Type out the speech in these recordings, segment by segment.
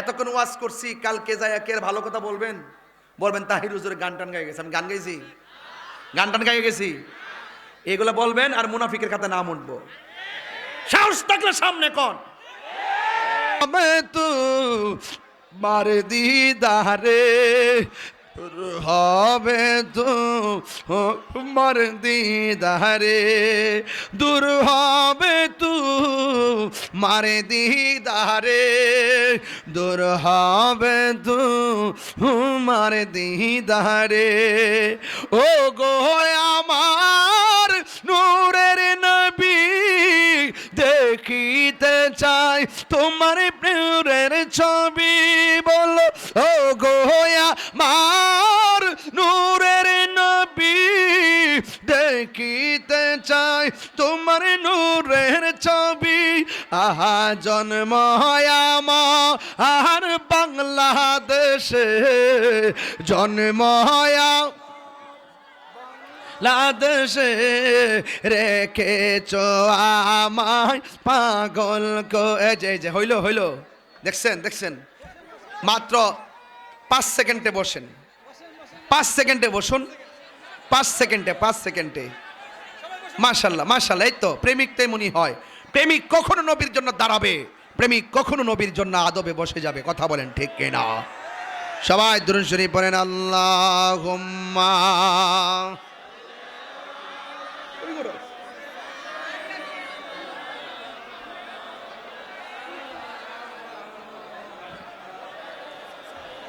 এতক্ষণ ওয়াজ করছি, কালকে যায় কে ভালো কথা বলবেন? বলবেন, তাহির হুজুর গান টান গাই গেছে। আমি গান গাইছি? গান টান গাই গেছি? এগুলো বলবেন আর মুনাফিকের খাতে নাম উঠবো। সাহস থাকলে সামনে কন। মারে মার দিদারে হবে তু মার দিদারে, দূর হবে তু মারে দিদারে, দূর হবে তু মারে দিদারে। ও গো আমার নূরের চাই, তোমার প্রিয়রের ছবি বলো ও গোয়া মার নূরের নবী দেখিতে চাই, তোমার নূরের ছবি। আহা, জন্ম আমা আর বাংলাদেশে, জন্ম লাদেশে রেখেছ আমায় পাগল যে যে, হইল হইল। দেখছেন দেখছেন? মাত্র পাঁচ সেকেন্ডে বসেন। পাঁচ সেকেন্ডে বসুন। পাঁচ সেকেন্ডে পাঁচ সেকেন্ডে। মাশাল্লাহ মাশাল্লাহ, এই তো, প্রেমিক তেমনি হয়। প্রেমিক কখনো নবীর জন্য দাঁড়াবে। প্রেমিক কখনো নবীর জন্য আদবে বসে যাবে। কথা বলেন ঠিক কিনা? সবাই দুরুন শরীফ পড়েন আল্লাহ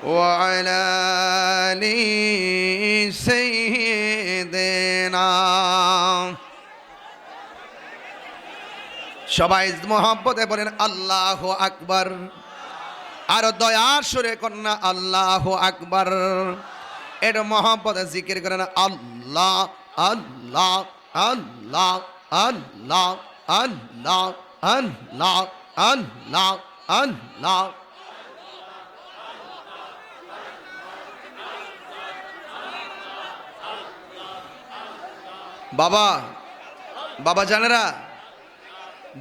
وعلى آل سيدنا সবাই মোহাম্মতে বলেন আল্লাহ আকবার আর দয়ার সুরে কন্যা আল্লাহ আকবার এটা মোহাম্মতে জিকির করেন আল্লাহ আল্লাহ বাবা বাবা জানেরা,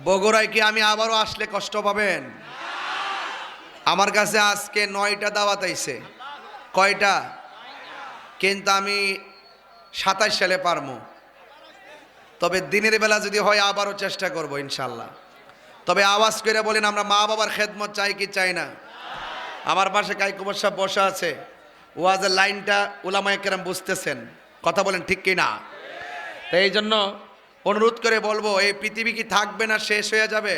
বগুড়ায় কি আমি আবারও আসলে কষ্ট পাবেন? আমার কাছে আজকে নয়টা দাওয়াত আইছে। কয়টা? কিন্তু আমি সাতাশ সালে পারমু। তবে দিনের বেলা যদি হয় আবারও চেষ্টা করব ইনশাল্লাহ। তবে আওয়াজ করে বলেন, আমরা মা বাবার খেদমত চাই কি চাই না? আমার পাশে কাইকুমার সাহেব বসা আছে। ওয়াজের লাইনটা ওলামায় কেরাম বুঝতেছেন। কথা বলেন ঠিক কি না তো এই জন্য অনুরোধ করে বলব, এই পৃথিবী কি থাকবে না শেষ হয়ে যাবে?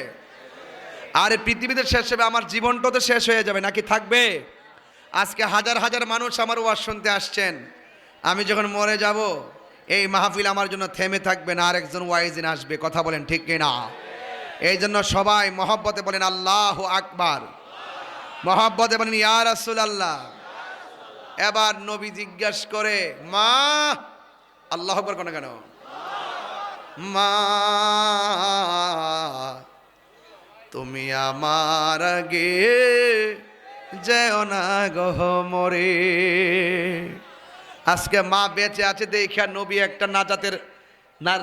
আর এই পৃথিবীতে শেষ হবে, আমার জীবনটা তো শেষ হয়ে যাবে, নাকি থাকবে? আজকে হাজার হাজার মানুষ আমার ওয়াজ শুনতে আসছেন। আমি যখন মরে যাব এই মাহফিল আমার জন্য থেমে থাকবে না, আরেকজন ওয়াইজিন আসবে, কথা বলেন ঠিক কিনা? এই জন্য সবাই মহব্বতে বলেন আল্লাহ আকবার। মহব্বতে বলেন, ইয়া রাসূল আল্লাহ এবার নবী জিজ্ঞাস করে, মা, আল্লাহ আকবার কেন কেন? মা, তুমি আমার আগে যেও না গহ মরে। আজকে মা বেঁচে আছে দেখা নবী একটা নাজাতের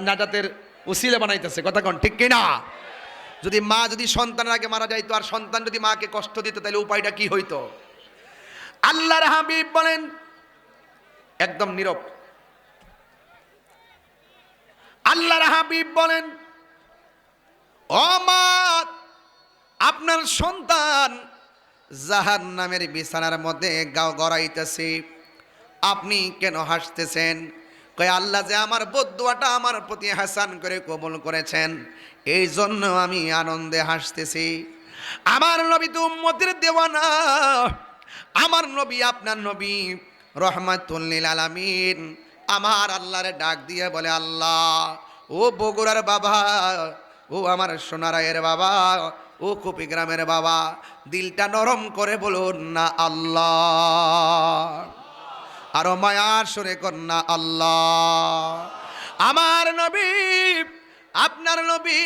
নাজাতের উসিলে বানাইতেছে। কথা কন, ঠিক কিনা? যদি মা যদি সন্তানের আগে মারা যাইতো আর সন্তান যদি মাকে কষ্ট দিত, তাহলে উপায়টা কি হইতো? আল্লাহর হাবিব বলেন, একদম নীরব। আল্লাহর হাবিব বলেন মা, আপনার সন্তান জাহান নামের বিছানার মধ্যে গাও গড়াইতেছে। আপনি কেন হাসতেছেন? কয়, আল্লাহ যে আমার বদুয়াটা আমার প্রতি হাসান করে কবুল করেছেন এই জন্য আমি আনন্দে হাসতেছি। আমার নবী তো উম্মতের দেওয়ানা। আমার নবী আপনার নবী রহমাতুল্লিল আলামিন। আমার আল্লাহরে ডাক দিয়ে বলে, আল্লাহ, ও বগুড়ার বাবা, ও আমার সোনারায়ের বাবা, ও কপি গ্রামের বাবা, দিলটা নরম করে বলুন না আল্লাহ। আরও মায়ার সরে কন্যা আল্লাহ। আমার নবী আপনার নবী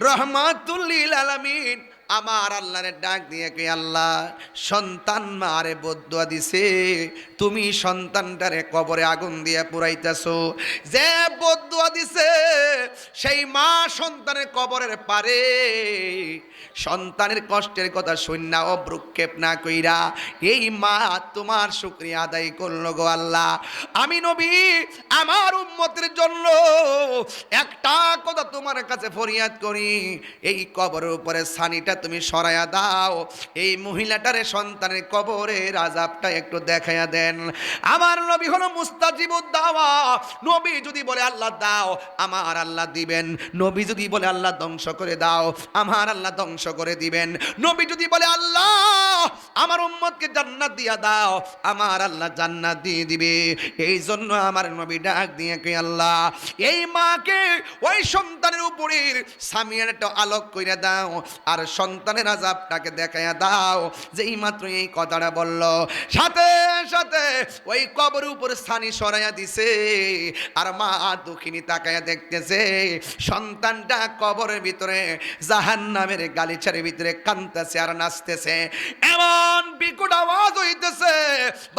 রহমাতুল্লিল আলামিন আমার আল্লাহরে ডাক দিয়ে কে আল্লাহ, সন্তান মারে বদুয়া দিছে। তুমি সন্তানটারে কবরে আগুন দিয়ে পুরাইতেছো। যে বদুয়া দিছে, সেই মা সন্তানের কবরের পারে। সন্তানের কষ্টের কথা শূন্য ও ভ্রুক্ষেপ না কইরা। এই মা তোমার শুক্রিয়া আদায় করল গো আল্লাহ। আমি নবী, আমার উম্মতের জন্য একটা কথা তোমার কাছে ফরিয়াদ করি। এই কবরের উপরে সানিটা তুমি সরাইয়া দাও। এই মহিলাটারে সন্তানের কবরের আজাবটা একটু দেখাইয়া দেন। আমার নবী হলো মুস্তাজিবুদ দাওয়া। নবী যদি বলে আল্লাহ দাও, আমার আল্লাহ দিবেন। নবী যদি বলে আল্লাহ ধ্বংস করে দাও, আমার আল্লাহ ধ্বংস করে দিবেন। নবী যদি বলে আল্লাহ, আমার উম্মতকে জান্নাত দিয়া দাও, আমার আল্লাহ জান্নাত দিয়ে দিবে। এই জন্য আমার নবী ডাক দিয়ে কে আল্লাহ, এই মাকে ওই সন্তানের উপরের সামিয়ার একটা আলোক কইরা দাও। আর সন্তানের আজাবটাকে দেখাইয়া দাও। যেই মাত্র এই কথাটা বলল, সাথে সাথে ওই কবর উপর স্থানি সরাইয়া দিছে। আর মা দুঃখিনী তাকাইয়া দেখতেছে, সন্তানটা কবরের ভিতরে জাহান নামের গালিচার ভিতরে কানতেছে আর নাচতেছে। এমন বিকট আওয়াজ হইতেছে,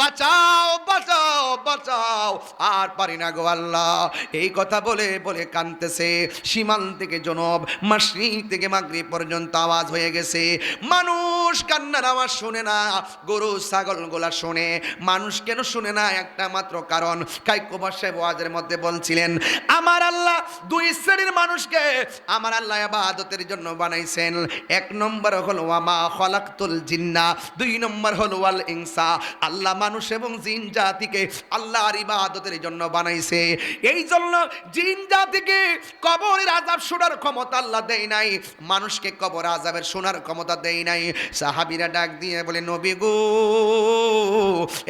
বাঁচাও বাঁচাও বাঁচাও। আর পারি না গো আল্লাহ, এই কথা বলে বলে কানতেছে সীমান্ত থেকে জনব মাসরিক থেকে মাগরিব পর্যন্ত আওয়াজ হয়ে গেছে। মানুষ কান্নার আওয়াজ শুনে না, গরু, ছাগল গোলা শুনে। মানুষ কেন শুনে না? একটা মাত্র কারণ, কাইকো সাহেব ওয়াজের মধ্যে বলছিলেন, আমার আল্লাহ দুই শ্রেণির মানুষকে আমার আল্লাহ আবাদতের জন্য বানাইছেন। এক নম্বর হলো আমা খলাকতুল জিন্না। দুই নম্বর হলো, ওয়াল ইনসা। আল্লাহ মানুষ এবং জিন জাতিকে আল্লাহর ইবাদতের জন্য বানাইছে। এই জন্য জিন জাতিকে কবরের আজাব শোনার ক্ষমতা আল্লাহ দেয় নাই। মানুষকে কবর আজাবের শোনার ক্ষমতা দেয় নাই। সাহাবিরা ডাক দিয়ে বলে, নবী গো,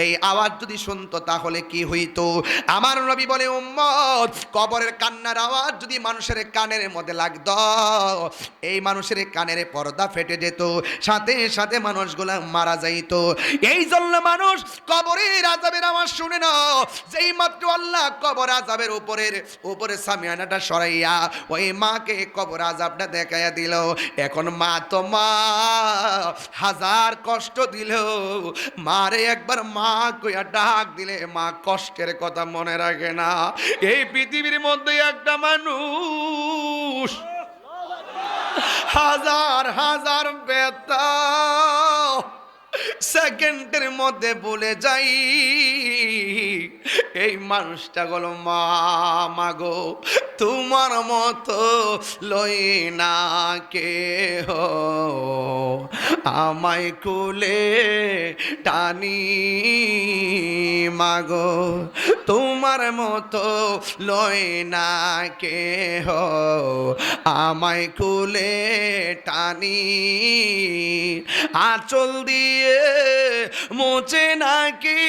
এই আওয়াজ যদি শুনতো তাহলে কি হইতো? আমার নবী বলে, উম্মত, কবরের কান্নার আওয়াজ যদি মানুষের কানের মধ্যে লাগতো, এই মানুষের কানের পর্দা ফেটে যেত, সাথে সাথে মানুষগুলা মারা যাইত। এই জন্য মানুষ কবরের আজাবের আওয়াজ শুনে না। যেই মাত্র আল্লাহ কবর আজাবের উপরের উপরে সামিয়ানাটা সরাইয়া ওই মাকে কবর আজাবটা দেখাইয়া দিল। এখন মা মা হাজার কষ্ট দিল মারে একবার মা কইয়া ডাক দিলে মা কষ্টের কথা মনে রাখে না। এই পৃথিবীর মধ্যে একটা মানুষ হাজার হাজার বেতা সেকেন্ডের মধ্যে বলে যাই, এই মানুষটা গেল মা মাগো তোমার মতো লই না কে আমায় কুলে টানি মাগো তোমার মতো লয় না কে আমায় কুলে টানি, আঁচল দিয়ে মোচে নাকি?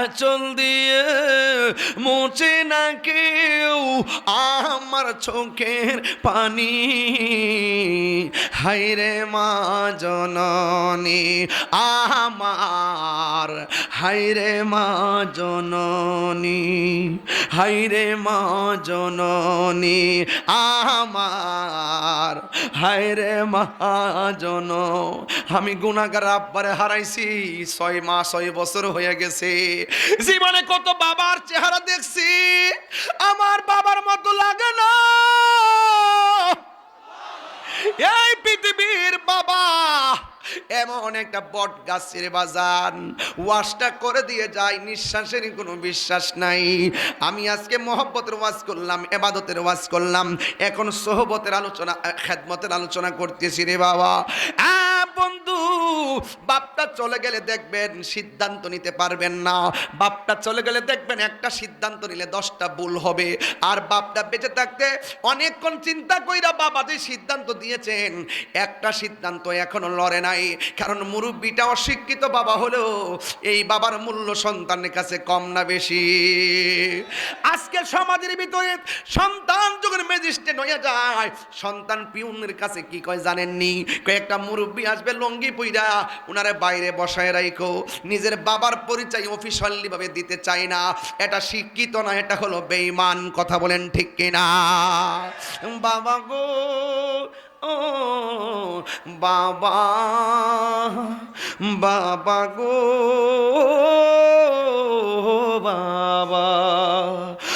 আচল দিয়ে মোচে না কেউ আমার চোখের পানি। হাইরে মা জননী আমার হাইরে মা জননী হাইরে মা জননী, আমার। হাইরে মা জন আমি গুণাগার আব্বারে হারাইছি, ছয় মাস, ছয় বছর হয়ে গেছে। জীবনে কত বাবার চেহারা দেখছি, আমার বাবার মতো লাগে না। এই পৃথিবীর বাবা এমন একটা বট গাছের বাজান ওয়াশটা করে দিয়ে যায় নিঃশ্বাসের কোনো বিশ্বাস নাই। আমি আজকে মহব্বতের ওয়াজ করলাম এবাদতের ওয়াজ করলাম। এখন সোহবতের আলোচনা খেদমতের আলোচনা করতেছি রে বাবা। আহ, বন্ধু, বাপটা চলে গেলে দেখবেন সিদ্ধান্ত নিতে পারবেন না। বাপটা চলে গেলে দেখবেন একটা সিদ্ধান্ত নিলে দশটা ভুল হবে। আর বাপটা বেঁচে থাকতে অনেকক্ষণ চিন্তা কইরা বাবা যে সিদ্ধান্ত দিয়েছেন, একটা সিদ্ধান্ত এখনও লড়ে নাই। কারণ মুরব্বীটা অশিক্ষিত বাবা হলেও এই বাবার মূল্য সন্তানের কাছে কম না বেশি। আজকে সমাজের ভিতরে সন্তান যখন ম্যাজিস্ট্রেট হয়ে যায়, সন্তান পিউনের কাছে কি কয় জানেননি? কয়েকটা মুরব্বী আসবে লঙ্গি পুইরা। উনারে বাইরে বসায় রাইখো। নিজের বাবার পরিচয় অফিসিয়ালি ভাবে দিতে চাই না। এটা শিক্ষিত না, এটা হলো বেঈমান। কথা বলেন ঠিক কিনা? বাবা গো, ও বাবা বাবা গো বাবা।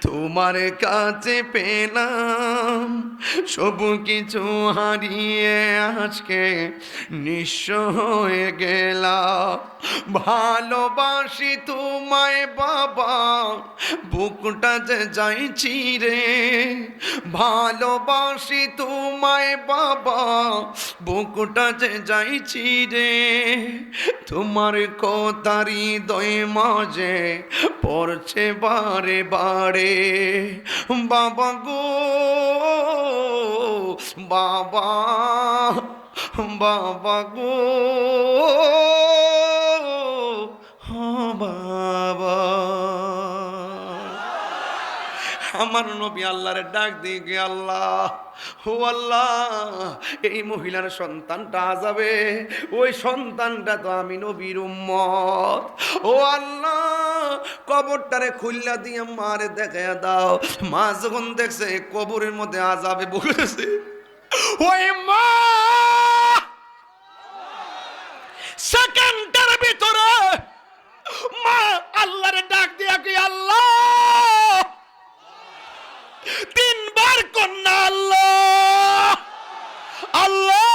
তোমার কাছে পেলাম সব কিছু হারিয়ে আজকে নিঃস্ব হয়ে গেলাম। ভালোবাসি তোমায় বাবা, বুকটা যে যাইছি রে। ভালোবাসি তোমায় বাবা, বুকটা যে যাইছি রে। তোমার কথারি দই মাঝে পড়ছে বারে বারে। বাবা গো বাবা বাবা গো। আমার নবী আল্লাহরে ডাক দিয়ে গে আল্লাহ ও আল্লাহ, এই মহিলার সন্তানটা যাবে ওই সন্তানটা তো আমি নবীর উম্মত। ও আল্লাহ, কবরটারে খুল্লা দিয়ে মারে দেখা দাও। মা যখন দেখছে, কবরের মধ্যে আজাবে বলেছে, ওই মা সেকেন্ডের ভিতরে মা আল্লাহরে ডাক দিয়া কি আল্লাহ তিনবার কন্যা আল্লাহ আল্লাহ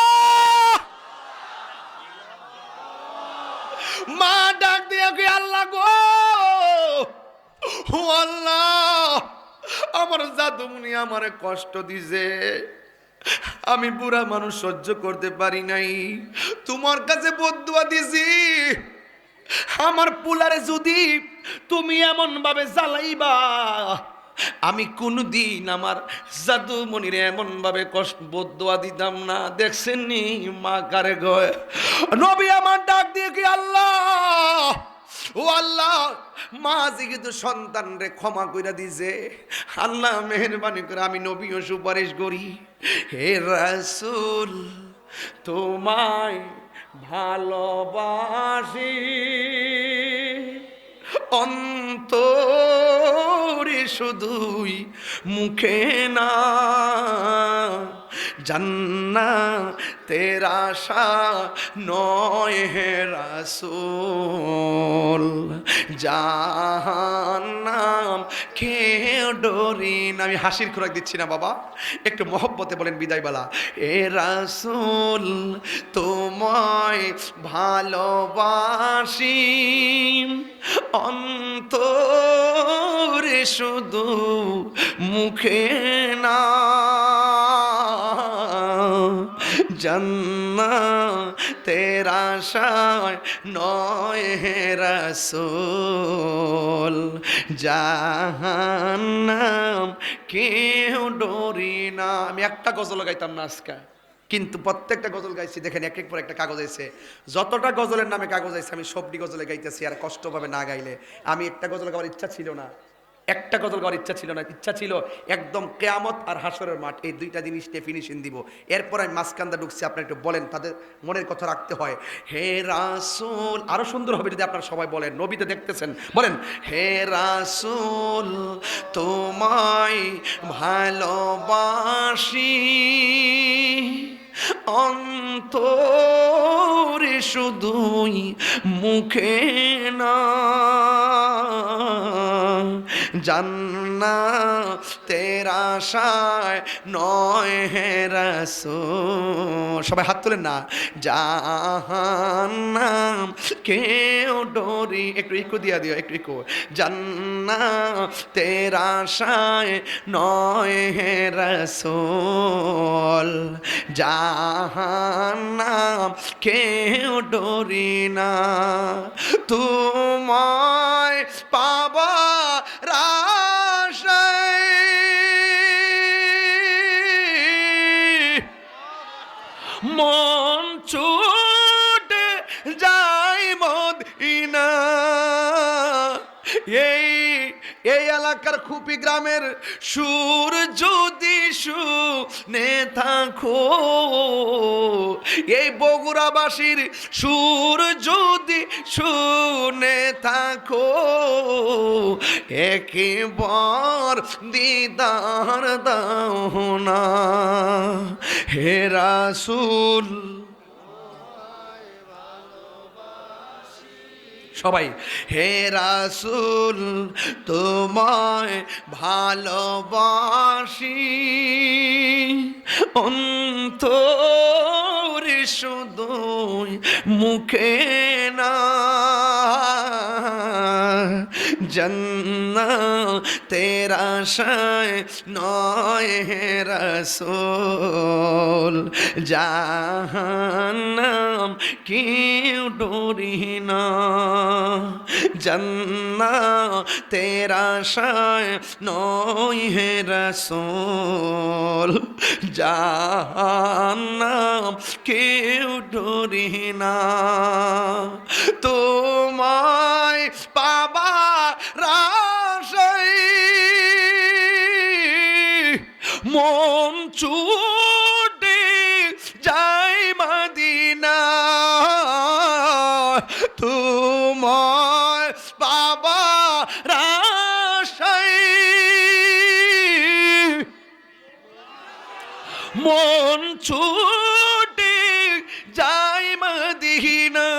মা ডাক দিয়ে কি আল্লাহ গো ও আল্লাহ আমার জাদুমনি আমারে কষ্ট দিছে। আমি বুড়া মানুষ সহ্য করতে পারি নাই। তোমার কাছে বদুয়া দিছি। আমার পুলারে যদি তুমি এমন ভাবে জ্বালাইবা, আমি কোনদিন আমার জাদু মনিরে এমন ভাবে কষ্ট, বদুয়া দিতাম না। দেখছেন নি মা কারে গয় নবী আমার ডাক দিয়ে কি আল্লাহ ও আল্লাহ, মা যে কিন্তু সন্তান রে ক্ষমা কইরা দিছে আল্লাহ মেহরবানি করে আমি নবীও সুপারিশ করি। হে রাসূল, তোমায় ভালোবাসি। অন্তরে শুধুই মুখে না জান্না তেরা আশা নয় হে রাসূল। জাহান্নাম খেয়ে ডরি না। আমি হাসির খোরাক দিচ্ছি না বাবা। একটু মহব্বতে বলেন বিদায়বালা। এ রাসূল তোমায় ভালোবাসি। অন্তরে শুধু মুখে জন্না তেরা শায় নয় রসোল। জাহান্নাম কেউ ডরি না। আমি একটা গজল গাইতাম না আজকে, কিন্তু প্রত্যেকটা গজল গাইছি। দেখেন এক এক পর একটা কাগজ আছে যতটা গজলের নামে কাগজ আছে আমি সবটি গজলে গাইতেছি, আর কষ্ট পাবে না গাইলে। আমি একটা গজল গাওয়ার ইচ্ছা ছিল না। একটা গজল গাওয়ার ইচ্ছা ছিল না, ইচ্ছা ছিল একদম কেয়ামত আর হাসরের মাঠ, এই দুইটা জিনিস ফিনিশিং দিব। এরপর আমি মাঝখানটা ঢুকছি, আপনারা একটু বলেন, তাদের মনের কথা রাখতে হয়। হে রাসুল, আরও সুন্দর হবে যদি আপনারা সবাই বলেন, নবীতে দেখতেছেন, বলেন, হে রাসুল, তোমায় ভালোবাসি, অন্তরে শুধুই মুখে না। জান্না তেরা আশায় নয় হে রাসূল। সবাই হাত তুলেন না। জাহান্নাম কেউ ডরি, একটু ইকো দিয়া দিও, একটু ইকো জান্না তেরা আশায় নয় হে রাসূল। জাহান্নাম কেউ ডরি না। তোমায় পাবা রাশায় মন ছুটে যাই মদিনা। এই এলাকার খুপি গ্রামের সুর যদি শুনে থাকো। এই বগুড়াবাসীর সুর যদি শুনে থাকো। একেবার দিদার দাও না। হে রাসূল সবাই হে রাসুল তোমায় ভালোবাসি। অন্ত শুধু মুখে না। জন্না তেরা শায় নয় রসোল। জাহান্নাম কেউ ডরি না। জন্না, তেরা শায় নয় হে রসোল। জাহান্নাম কেউ ডরি না। তোমায় পাবা রাশাই মন ছুটে মন ছুটে যাই মদিনা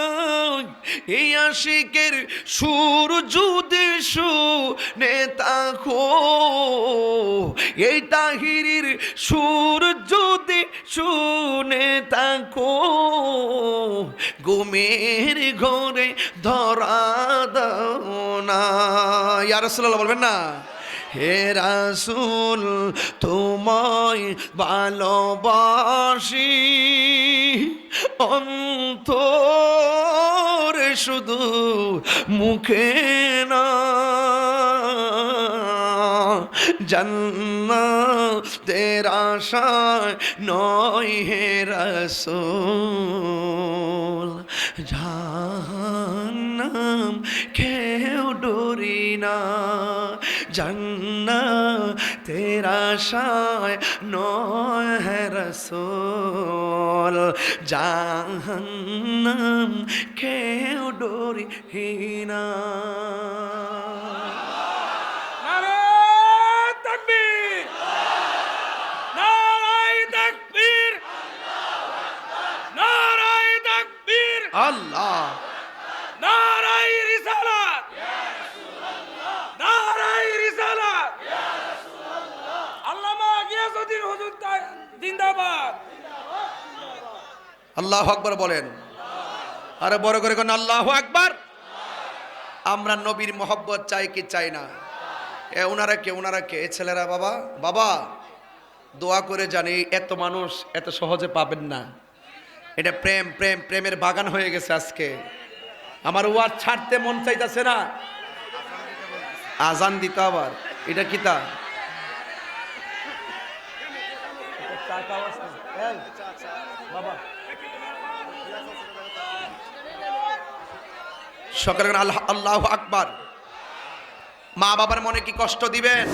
এই আশিকের সুর যদি নেতা তাকো এই তাহিরির সুর যদি শুনে তাকো গুমের ঘরে ধরা দাও না। ইয়া রাসূলুল্লাহ, বলবেন না? হে রাসূল, তোমায় ভালোবাসি। অন্তর শুধু মুখে না জন্না তেরা নয় হে রসোল। জাহান্নাম কেউ ডরি না। জন্না তেরা শায় নয় রসোল। জাহান্নাম কেউ ডোরি না। জিন্দাবাদ। আল্লাহ আকবার বলেন। আরে বড় করে কোন, আল্লাহ আকবর। আমরা নবীর মোহব্বত চাই কি চাই না? এ ওনারা কে ওনারা কে? ছেলেরা বাবা বাবা, দোয়া করে জানি এত মানুষ এত সহজে পাবেন না। এটা প্রেম প্রেম, প্রেমের বাগান হয়ে গেছে আজকে। আমার ওয়ার ছাড়তে মন চাইতেছে না। আজান দিতে আবার। এটা কিতা সকালে আল্লাহ আল্লাহ আকবার। মা বাবার মনে কি কষ্ট দিবেন?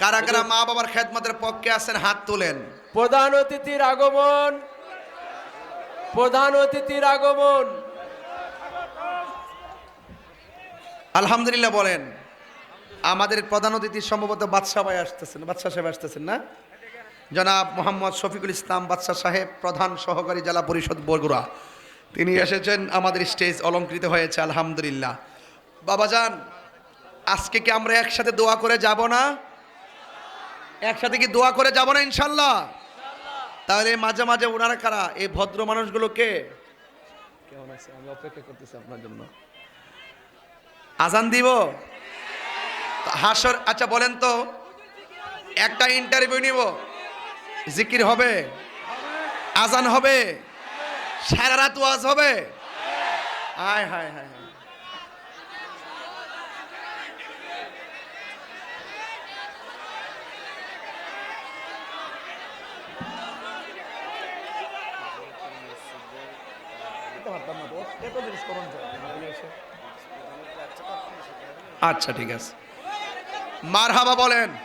কারা কারা মা বাবার খেদমতের পক্ষে আছেন হাত তোলেন। প্রধান অতিথির আগমন। প্রধান অতিথির আগমন। আলহামদুলিল্লাহ বলেন আমাদের প্রধান অতিথি সম্ভবত বাদশাহ ভাই আসতেছেন বাদশাহ সাহেব আসতেছেন না? জনাব মোহাম্মদ শফিকুল ইসলাম বাদশাহ সাহেব প্রধান সহকারী জেলা পরিষদ বরগুড়া। তিনি এসেছেন আমাদের স্টেজ অলঙ্কৃত হয়েছে আলহামদুলিল্লাহ। বাবাজান আজকে কি আমরা একসাথে দোয়া করে যাব না? একসাথে কি দোয়া করে যাব না ইনশাল্লাহ? তাহলে মাঝে মাঝে ওনারা কারা? এই ভদ্র মানুষগুলোকে কেমন আছে? আমি অপেক্ষা করতেছি আপনার জন্য। আজান দিব? হাসর আচ্ছা বলেন তো একটা ইন্টারভিউ নিব। জিকির হবে? আজান হবে? সারা রাত ওয়াজ হবে? হায় হায় হায়। আচ্ছা ঠিক আছে। মারহাবা বলেন।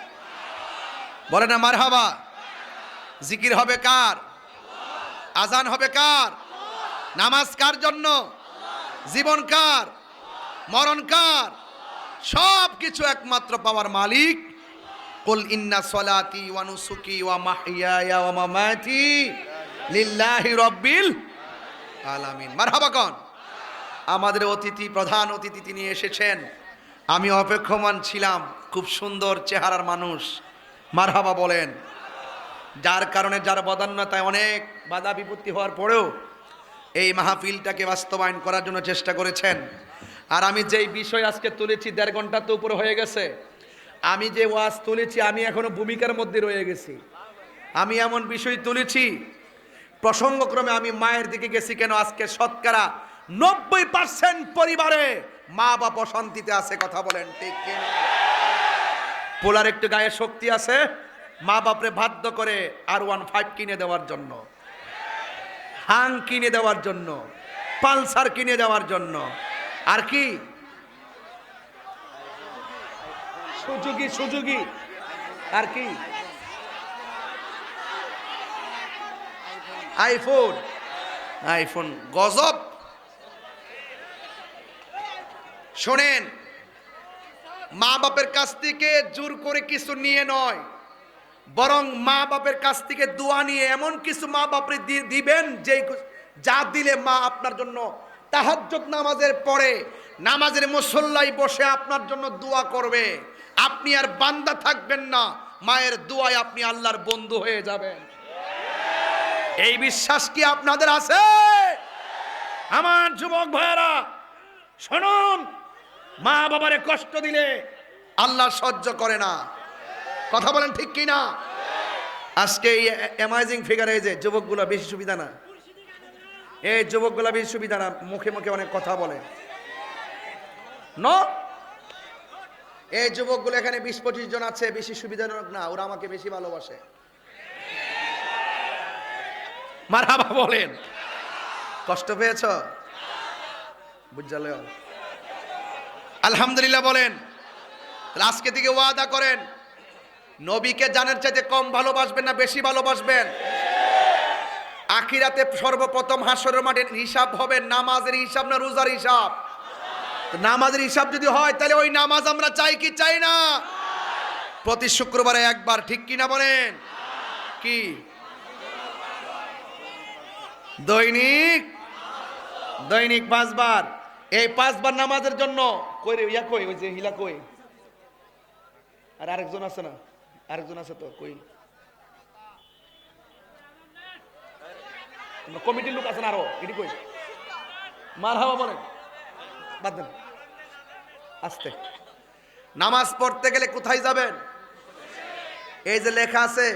বলেন না মারহাবা? জিকির হবে কার? আজান হবে কার? নামাজ কার জন্য? জীবন কার? মরণ কার? সব কিছু একমাত্র পাওয়ার মালিক। কুল ইন্না সলাতি ওয়া নুসুকি ওয়া মাহইয়ায়া ওয়া মামাতি লিল্লাহি রাব্বিল আলামিন। মারহাবা কোন। আমাদের অতিথি, প্রধান অতিথি তিনি এসেছেন। আমি অপেক্ষমান ছিলাম। খুব সুন্দর চেহারার মানুষ। মারহাবা বলেন। যার কারণে যার বদান্যতায় অনেক বাধা বিপত্তি হওয়ার পরেও এই মাহফিলটাকে বাস্তবায়ন করার জন্য চেষ্টা করেছেন। আর আমি যেই বিষয় আজকে তুলেছি, দেড় ঘণ্টা তো উপরে হয়ে গেছে। আমি যে ওয়াজ তুলেছি, আমি এখনও ভূমিকার মধ্যে রয়ে গেছি। আমি এমন বিষয় তুলেছি, প্রসঙ্গক্রমে আমি মায়ের দিকে গেছি কেন? আজকে শতকরা নব্বই পার্সেন্ট পরিবারে মা বাপ অশান্তিতে আছে, কথা বলেন ঠিক? পোলার একটু গায়ে শক্তি আছে? মা বাপরে বাধ্য করে আর ওয়ান ফাইভ কিনে দেওয়ার জন্য। হাং কিনে দেওয়ার জন্য। পালসার কিনে দেওয়ার জন্য। আর কি? সুযোগী সুযোগী। আর কি? আইফোন আইফোন গজব। শোনেন, মা বাপের কাছ থেকে জোর করে কিছু নিয়ে নয়। বরং মা বাপের কাছ থেকে দোয়া নিয়ে এমন কিছু মা বাপরে দিবেন যে যা দিলে মা আপনার জন্য তাহাজ্জুদ নামাজের পরে নামাজের মুসল্লাই বসে আপনার জন্য দোয়া করবে। আপনি আর বান্দা থাকবেন না, মায়ের দোয়ায় আপনি আল্লাহর বন্ধু হয়ে যাবেন। এই বিশ্বাস কি আপনাদের আছে? আমার যুবক ভাইয়েরা, শুনুন, মা বাবারে কষ্ট দিলে আল্লাহ সহ্য করে না। কথা বলেন ঠিক কি না আজকে এই অ্যামাইজিং ফিগার এই যে, যুবকগুলো বেশি সুবিধা না? এই যুবকগুলো বেশি সুবিধা না, মুখে মুখে অনেক কথা বলে। ন এই যুবকগুলো এখানে বিশ পঁচিশ জন আছে, বেশি সুবিধাজনক না, ওরা আমাকে বেশি ভালোবাসে। মারাবা বলেন। কষ্ট পেয়েছ? বুঝালে আলহামদুলিল্লাহ বলেন। আজকে থেকে ওয়াদা করেন। নবীকে জানের চাইতে কম ভালোবাসবেন না, বেশি ভালোবাসবেন। আখিরাতে সর্বপ্রথম হাসরের মাঠে হিসাব হবে, নামাজের হিসাব না রোজার হিসাব? নামাজের হিসাব যদি হয়, তাহলে ওই নামাজ আমরা চাই কি চাই না? প্রতি শুক্রবারে একবার, ঠিক কি না বলেন? কি? দৈনিক? দৈনিক পাঁচবার। এই পাঁচবার নামাজের জন্য কই রে, ইয়া কই, ওই যে হিলা কই? আর আরেকজন আছে না? আরেকজন আছে তো, কই? কমিটির লোক আছেন আরও? এটি কই? মার হাওয়া বলেন। বাদ দেন। আস্তে। নামাজ পড়তে গেলে কোথায় যাবেন? এই যে লেখা আছে,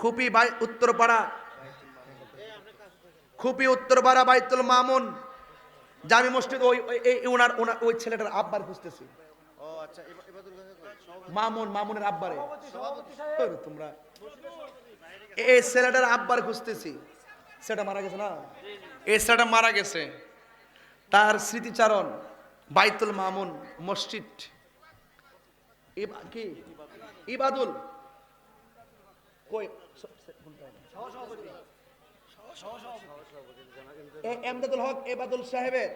খুপি বাই উত্তরপাড়া। খুপি উত্তরপাড়া বাইতুল মামুন। জামি মসজিদ, ওই ওনার ওই ছেলেটার আব্বার খুঁজতেছি। মামুন মামুনের আব্বারে। তোমরা। এই ছেলেটার আব্বার খুঁজতেছি। সেটা মারা গেছে না? এই ছেলেটা মারা গেছে। তার স্মৃতিচারণ বাইতুল মামুন মসজিদ। কি? ইবাদুল। কই? এমদাদুল হক এবাদুল সাহেবের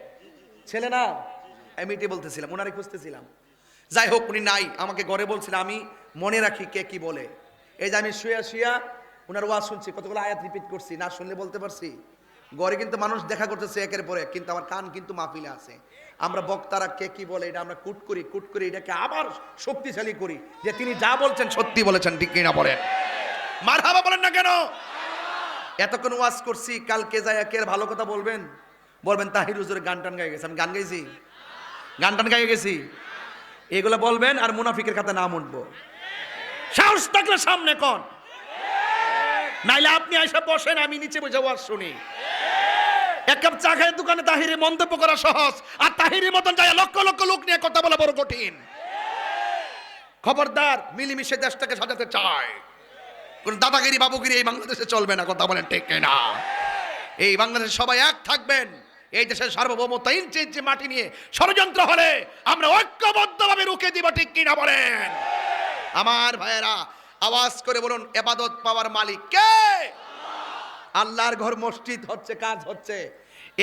ছেলে না? আমি এটাই বলতেছিলাম ওনারে খুঁজতেছিলাম। যাই হোক, উনি নাই। আমাকে ঘরে বলছিল, আমি মনে রাখি কে কি বলে। এই যে আমি শুয়া শুয়া ওনার ওয়াজ শুনছি, কতগুলো আয়াত রিপিট করছি, না শুনলে বলতে পারছি? ঘরে কিন্তু মানুষ দেখা করতেছে একের পরে কিন্তু আমার কান কিন্তু মাহফিলে আছে। আমরা বক্তারা কে কি বলে, এটা আমরা কুট করি কুট করি, এটাকে আবার শক্তিশালী করি, যে তিনি যা বলছেন সত্যি বলেছেন, ঠিক কিনা বলেন মার হাবা বলেন না কেন? এতক্ষণ ওয়াজ করছি, কালকে যায় কে ভালো কথা বলবেন। বলবেন, তাহির হুজুরের গান টান গাই গেছে। আমি গান গাইছি? গান টান গাইয়ে গেছি? এগুলো বলবেন আর মুনাফিকের খাতে নাম উঠবো। সাহস থাকলে সামনে কন। নাইলে আপনি এসে বসেন, আমি নিচে বসে ওয়াজ শুনি। এক কাপ চা খায় দোকানে তাহিরে মন্তব্য করা সহজ, আর তাহিরের মতন যায় লক্ষ লক্ষ লোক নিয়ে কথা বলা বড় কঠিন। খবরদার, মিলিমিশে দেশটাকে সাজাতে চায় কোন দাদাগিরি, বাবুগিরি এই বাংলাদেশে চলবে না, কথা বলেন ঠিক না এই বাংলাদেশে সবাই এক থাকবেন। এই দেশের সার্বভৌমত্ব ইঞ্চি ইঞ্চি মাটি নিয়ে ষড়যন্ত্র হলে আমরা ঐক্যবদ্ধভাবে রুখে দিব, ঠিক কিনা বলেন? আমার ভাইয়েরা, আওয়াজ করে বলুন, এবাদত পাওয়ার মালিক কে? আল্লাহর ঘর মসজিদ হচ্ছে, কাজ হচ্ছে।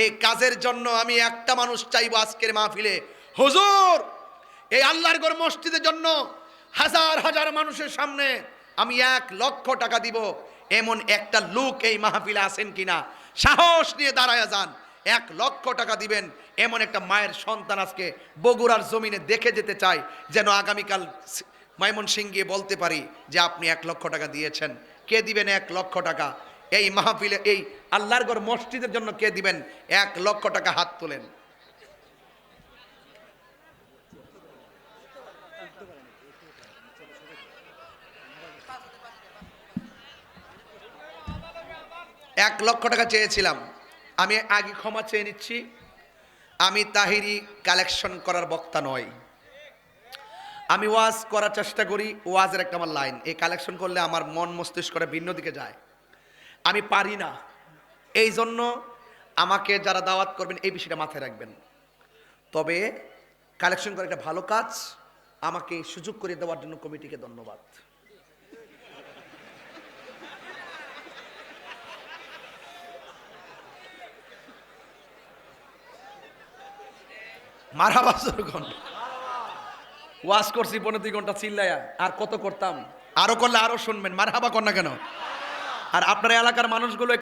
এই কাজের জন্য আমি একটা মানুষ চাইব আজকের মাহফিলে। হুজুর, এই আল্লাহর ঘর মসজিদের জন্য হাজার হাজার মানুষের সামনে আমি এক লক্ষ টাকা দিব। এমন একটা লোক এই মাহফিলে আছেন কিনা? সাহস নিয়ে দাঁড়ায় যান। এক লক্ষ টাকা দিবেন। এমন একটা মায়ের সন্তান আজকে বগুড়ার জমিনে দেখে যেতে চাই যেন আগামীকাল মাইমন সিং গিয়ে বলতে পারি যে আপনি এক লক্ষ টাকা দিয়েছেন। কে দিবেন এক লক্ষ টাকা? এই মাহফিলে, এই আল্লাহর ঘর মসজিদের জন্য কে দিবেন? এক লক্ষ টাকা হাত তোলেন। এক লক্ষ টাকা চেয়েছিলাম। আমি আগে ক্ষমা চেয়ে নিচ্ছি। আমি তাহিরি কালেকশন করার বক্তা নয় আমি ওয়াজ করার চেষ্টা করি, ওয়াজের একটা আমার লাইন। এই কালেকশন করলে আমার মন মস্তিষ্কটা ভিন্ন দিকে যায়। আমি পারি না। এই জন্য আমাকে যারা দাওয়াত করবেন, এই বিষয়টা মাথায় রাখবেন। তবে কালেকশন করা একটা ভালো কাজ। আমাকে সুযোগ করে দেওয়ার জন্য কমিটিকে ধন্যবাদ। মারাবা ঘণ্টা। ওয়াশ করছি পনেরো দুই ঘণ্টা চিল্লায়া আর কত করতাম? আরও করলে আরও শুনবেন মার হাবা কর না কেন? আর আপনার এলাকার মানুষগুলো